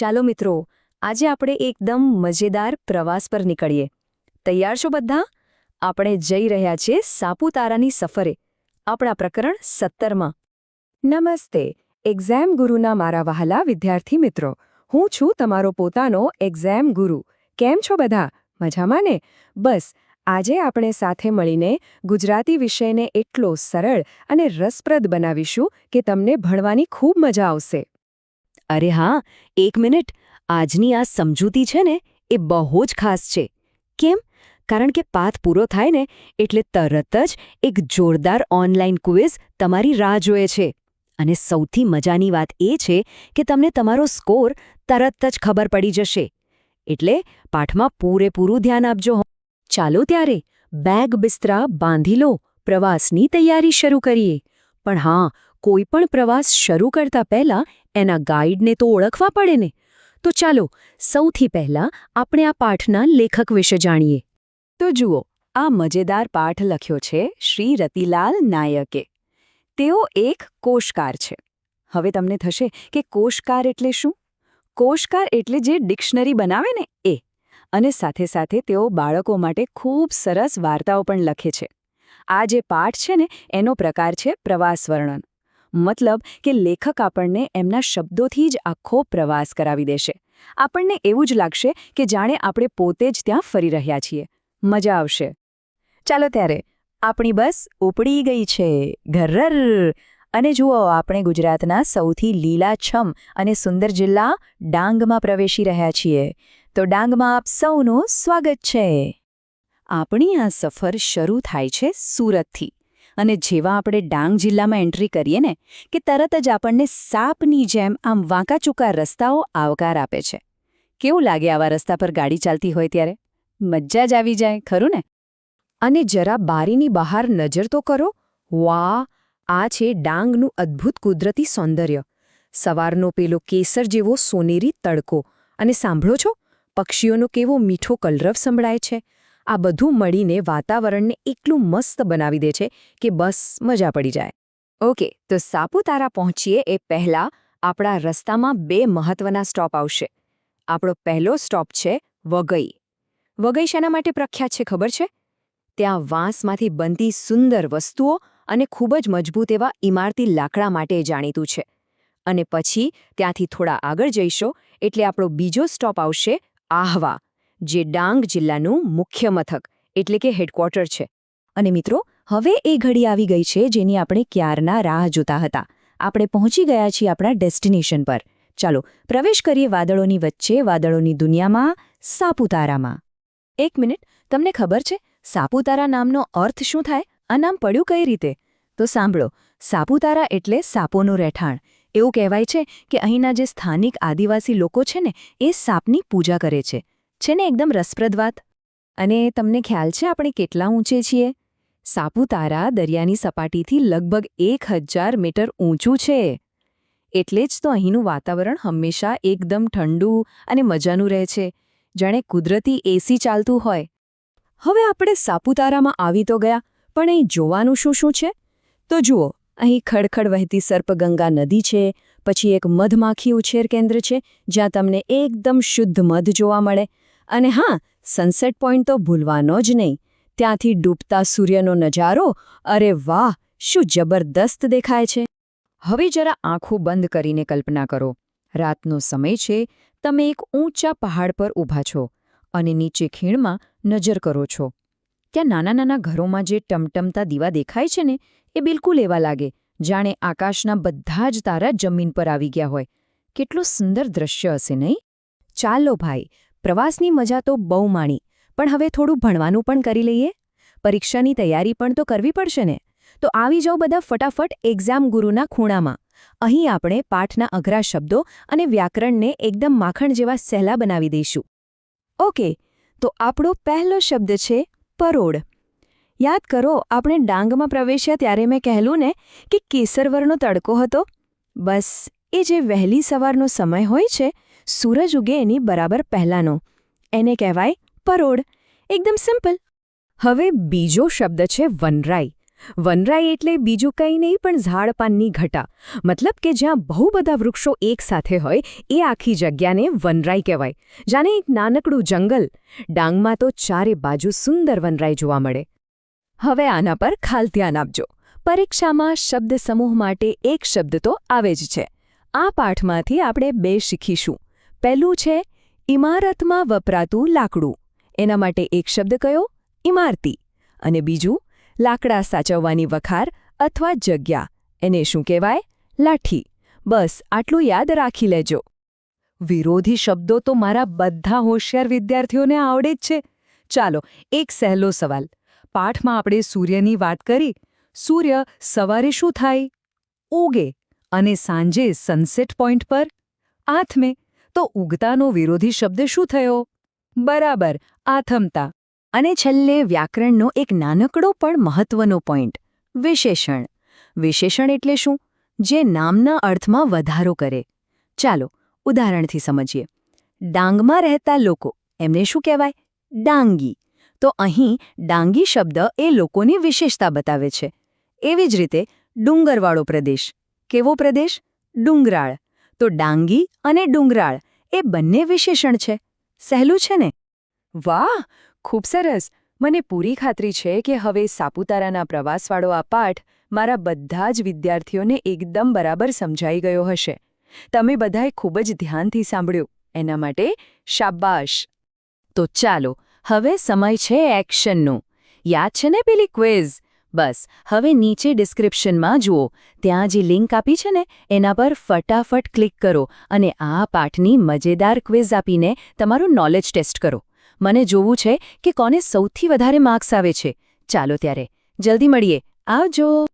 ચાલો મિત્રો, આજે આપણે એકદમ મજેદાર પ્રવાસ પર નીકળીએ. તૈયાર છો બધા? આપણે જઈ રહ્યા છીએ સાપુતારાની સફરે, આપણા પ્રકરણ સત્તરમાં. નમસ્તે, એક્ઝામ ગુરુના મારા વહાલા વિદ્યાર્થી મિત્રો, હું છું તમારો પોતાનો એક્ઝામ ગુરુ. કેમ છો બધા? મજામાં ને? બસ, આજે આપણે સાથે મળીને ગુજરાતી વિષયને એટલો સરળ અને રસપ્રદ બનાવીશું કે તમને ભણવાની ખૂબ મજા આવશે. અરે હા, એક મિનિટ. આજની આ સમજૂતી છે ને, એ બહુ જ ખાસ છે. કેમ? કારણ કે પાથ પૂરો થાય ને, એટલે તરત જ એક જોરદાર ઓનલાઈન ક્વિઝ તમારી રાહ જોએ છે. અને સૌથી મજાની વાત એ છે કે તમને તમારો સ્કોર તરત જ ખબર પડી જશે. એટલે પાઠમાં પૂરેપૂરું ધ્યાન આપજો ચાલો ત્યારે બેગ બિસ્તરા બાંધી લો, પ્રવાસની તૈયારી શરૂ કરીએ. પણ હા, કોઈ પણ પ્રવાસ શરૂ કરતા પહેલા એના ગાઈડને તો ઓળખવા પડે ને. તો ચાલો, સૌથી પહેલા આપણે આ પાઠના લેખક વિશે જાણીએ. તો જુઓ, આ મજેદાર પાઠ લખ્યો છે શ્રી રતિલાલ નાયકે. તેઓ એક કોષકાર છે. હવે તમને થશે કે કોષકાર એટલે શું? કોષકાર એટલે જે ડિક્શનરી બનાવે ને, એ. અને સાથે સાથે તેઓ બાળકો માટે ખૂબ સરસ વાર્તાઓ પણ લખે છે. આ જે પાઠ છે ને, એનો પ્રકાર છે પ્રવાસ વર્ણન. મતલબ કે લેખક આપણને એમના શબ્દોથી જ આખો પ્રવાસ કરાવી દેશે. આપણને એવું જ લાગશે કે જાણે આપણે પોતે જ ત્યાં ફરી રહ્યા છીએ. મજા આવશે. ચાલો ત્યારે, આપણી બસ ઉપડી ગઈ છે ઘરર અને જુઓ, આપણે ગુજરાતના સૌથી લીલાછમ અને સુંદર જિલ્લા ડાંગમાં પ્રવેશી રહ્યા છીએ. તો ડાંગમાં આપ સૌનું સ્વાગત છે. આપણી આ સફર શરૂ થાય છે સુરતથી. અને જેવા આપણે ડાંગ જિલ્લામાં એન્ટ્રી કરીએ ને, કે તરત જ આપણને સાપની જેમ આમ વાંકાચૂકા રસ્તાઓ આવકાર આપે છે. કેવું લાગે આવા રસ્તા પર ગાડી ચાલતી હોય ત્યારે? મજા જ આવી જાય, ખરું ને? અને જરા બારીની બહાર નજર તો કરો. વાહ, આ છે ડાંગનું અદ્ભુત કુદરતી સૌંદર્ય. સવારનો પેલો કેસર જેવો સોનેરી તડકો. અને સાંભળો છો? પક્ષીઓનો કેવો મીઠો કલરવ સંભળાય છે. આ બધું મળીને વાતાવરણને એટલું મસ્ત બનાવી દે છે કે બસ મજા પડી જાય. ઓકે, તો સાપુતારા પહોંચીએ એ પહેલાં આપણા રસ્તામાં બે મહત્વના સ્ટોપ આવશે. આપણો પહેલો સ્ટોપ છે વગઈ વગઈ શાના માટે પ્રખ્યાત છે ખબર છે? ત્યાં વાંસમાંથી બનતી સુંદર વસ્તુઓ અને ખૂબ જ મજબૂત એવા ઇમારતી લાકડા માટે જાણીતું છે. અને પછી ત્યાંથી થોડા આગળ જઈશો એટલે આપણો બીજો સ્ટોપ આવશે આહવા. જે ડાંગ જિલ્લાનું મુખ્ય મથક, એટલે કે હેડક્વાર્ટર છે. અને મિત્રો, હવે એ ઘડી આવી ગઈ છે જેની આપણે ક્યારના રાહ જોતા હતા. આપણે પહોંચી ગયા છીએ આપણા ડેસ્ટિનેશન પર. ચાલો, પ્રવેશ કરીએ વાદળોની વચ્ચે, વાદળોની દુનિયામાં, સાપુતારામાં. એક મિનિટ, તમને ખબર છે, સાપુતારા નામનો અર્થ શું થાય? આ નામ પડ્યું કઈ રીતે? તો સાંભળો, સાપુતારા એટલે સાપોનું રહેઠાણ. એવું કહેવાય છે કે અહીંના જે સ્થાનિક આદિવાસી લોકો છે ને, એ સાપની પૂજા કરે છે. છે ને એકદમ રસપ્રદ વાત? અને તમને ખ્યાલ છે આપણે કેટલા ઊંચે છીએ? સાપુતારા દરિયાની સપાટીથી લગભગ એક હજાર મીટર ઊંચું છે. એટલે જ તો અહીંનું વાતાવરણ હંમેશા એકદમ ઠંડુ અને મજાનું રહે છે. જાણે કુદરતી એસી ચાલતું હોય. હવે આપણે સાપુતારામાં આવી તો ગયા, પણ અહીં જોવાનું શું શું છે? તો જુઓ, અહીં ખડખડ વહેતી સર્પગંગા નદી છે, પછી એક મધમાખી ઉછેર કેન્દ્ર છે, જ્યાં તમને એકદમ શુદ્ધ મધ જોવા મળે. અને હા સનસેટ પોઈન્ટ તો ભૂલવાનો જ નહીં. ત્યાંથી ડૂબતા સૂર્યનો નજારો, અરે વાહ, શું જબરદસ્ત દેખાય છે. હવે જરા આંખો બંધ કરીને કલ્પના કરો. રાતનો સમય છે, તમે એક ઊંચા પહાડ પર ઊભા છો અને નીચે ખીણમાં નજર કરો છો. ત્યાં નાના નાના ઘરોમાં જે ટમટમતા દીવા દેખાય છે ને, એ બિલકુલ એવા લાગે, જાણે આકાશના બધા જ તારા જમીન પર આવી ગયા હોય. કેટલું સુંદર દ્રશ્ય હશે નહીં? ચાલો ભાઈ પ્રવાસની મજા તો બહુ માણી, પણ હવે થોડું ભણવાનું પણ કરી લઈએ. પરીક્ષાની તૈયારી પણ તો કરવી પડશે ને? તો આવી જાઓ બધા ફટાફટ એક્ઝામ ગુરુના ખૂણામાં. અહીં આપણે પાઠના અઘરા શબ્દો અને વ્યાકરણને એકદમ માખણ જેવા સહેલા બનાવી દઈશું. ઓકે, તો આપણો પહેલો શબ્દ છે પરોળ. યાદ કરો, આપણે ડાંગમાં પ્રવેશ્યા ત્યારે મેં કહેલું ને કે કેસરવરનો તડકો હતો. બસ, એ જે વહેલી સવારનો સમય હોય છે સૂરજ ઉગે એની બરાબર પહેલાંનો. એને કહેવાય પરોડ એકદમ સિમ્પલ. હવે બીજો શબ્દ છે વનરાઈ. વનરાઈ એટલે બીજું કંઈ નહીં, પણ ઝાડપાનની ઘટા. મતલબ કે જ્યાં બહુ બધા વૃક્ષો એક સાથે હોય, એ આખી જગ્યાને વનરાઈ કહેવાય. જાણે એક નાનકડું જંગલ. ડાંગમાં તો ચારે બાજુ સુંદર વનરાઈ જોવા મળે. હવે આના પર ખાલ ધ્યાન આપજો. પરીક્ષામાં શબ્દ સમૂહ માટે એક શબ્દ તો આવે જ છે. આ પાઠમાંથી આપણે બે શીખીશું. પહેલું છે, ઇમારતમાં વપરાતું લાકડું. એના માટે એક શબ્દ કયો? ઇમારતી. અને બીજું, લાકડા સાચવવાની વખાર અથવા જગ્યા. એને શું કહેવાય? લાઠી. બસ, આટલું યાદ રાખી લેજો. વિરોધી શબ્દો તો મારા બધા હોશિયાર વિદ્યાર્થીઓને આવડે જ છે. ચાલો, એક સહેલો સવાલ. પાઠમાં આપણે સૂર્યની વાત કરી. સૂર્ય સવારે શું થાય? ઉગે. અને સાંજે સનસેટ પોઈન્ટ પર. આથમે તો ઉગતાનો વિરોધી શબ્દ શું થયો? બરાબર, આથમતા. અને છેલ્લે વ્યાકરણનો એક નાનકડો પણ મહત્વનો પોઈન્ટ વિશેષણ. વિશેષણ એટલે શું? જે નામના અર્થમાં વધારો કરે. ચાલો, ઉદાહરણથી સમજીએ. ડાંગમાં રહેતા લોકો, એમને શું કહેવાય? ડાંગી. તો અહીં ડાંગી શબ્દ એ લોકોની વિશેષતા બતાવે છે. એવી જ રીતે ડુંગરવાળો પ્રદેશ. કેવો પ્રદેશ? ડુંગરાળ. તો ડાંગી અને ડુંગરાળ એ બંને વિશેષણ છે. સહેલું છે ને? વાહ! ખૂબ સરસ. મને પૂરી ખાતરી છે કે હવે સાપુતારાના પ્રવાસવાળો આ પાઠ મારા બધા જ વિદ્યાર્થીઓને એકદમ બરાબર સમજાઈ ગયો હશે. તમે બધાએ ખૂબ જ ધ્યાનથી સાંભળ્યું. એના માટે શાબાશ. તો ચાલો, હવે સમય છે એક્શનનો. યાદ છે ને પેલી ક્વિઝ? બસ, હવે નીચે ડિસ્ક્રિપ્શનમાં જુઓ. ત્યાં જે લિંક આપી છે ને, એના પર ફટાફટ ક્લિક કરો અને આ પાઠની મજેદાર ક્વિઝ આપીને તમારું નોલેજ ટેસ્ટ કરો. મને જોવું છે કે કોને સૌથી વધારે માર્ક્સ આવે છે. ચાલો ત્યારે, જલ્દી મળીએ. આવજો!